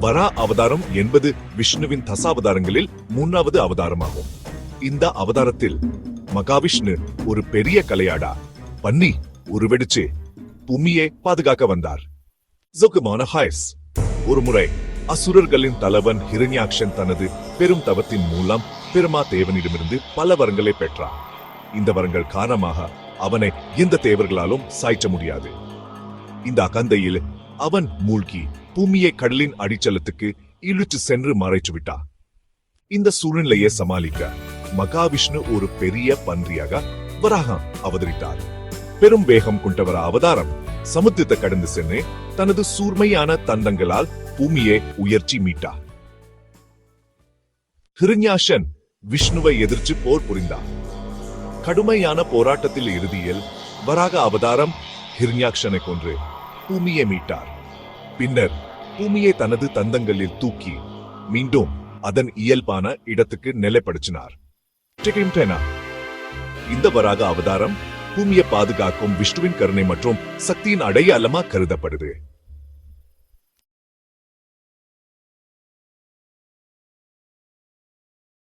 வரா அவதாரம் என்பது விஷ்ணுவின் தசாவதாரங்களில் மூன்றாவது அவதாரமாகும். இந்த அவதாரத்தில் மகாவிஷ்ணு ஒரு பெரிய கலையாடா பண்ணி உருவெடுச்சு பூமியை பாதுகாக்க வந்தார். ஜொகுமான ஹாய்ஸ். ஒரு முறை அசுரர்களின் தலைவன் ஹிரண்யாக்ஷன் தனது பெரும் தவத்தின் மூலம் பெருமா தேவனிடமிருந்து பல வரங்களை பெற்றான். இந்த வரங்கள் காரணமாக அவனை எந்த தேவர்களாலும் சாய்ச்ச முடியாது. இந்த அகந்தையில் அவன் மூழ்கி பூமியை கடலின் அடிச்சலத்துக்கு இழுத்து சென்று மறைச்சு விட்டா இந்த சூழ்நிலையை சமாளிக்க மகாவிஷ்ணு ஒரு பெரிய பன்றியாக வராகம் அவதரித்தார். பெரும் வேகம் கொண்டவர அவதாரம் சமுத்திரத்தை கடந்து சென்று தனது சூர்மையான தந்தங்களால் பூமியை உயர்ச்சி மீட்டார் ஹிருஞாசன் விஷ்ணுவை எதிர்த்து போர் புரிந்தார் கடுமையான போராட்டத்தில் இறுதியில் வராக அவதாரம் ஹிருஞாக்ஷனை கொன்று பூமியை மீட்டார். பின்னர் பூமியை தனது தந்தங்களில் தூக்கி மீண்டும் அதன் இயல்பான இடத்துக்கு நிலைப்படுத்தினார். இந்த வராக அவதாரம் பூமியை பாதுகாக்கும் விஷ்ணுவின் கருணை மற்றும் சக்தியின் அடையாளமா கருதப்படுது.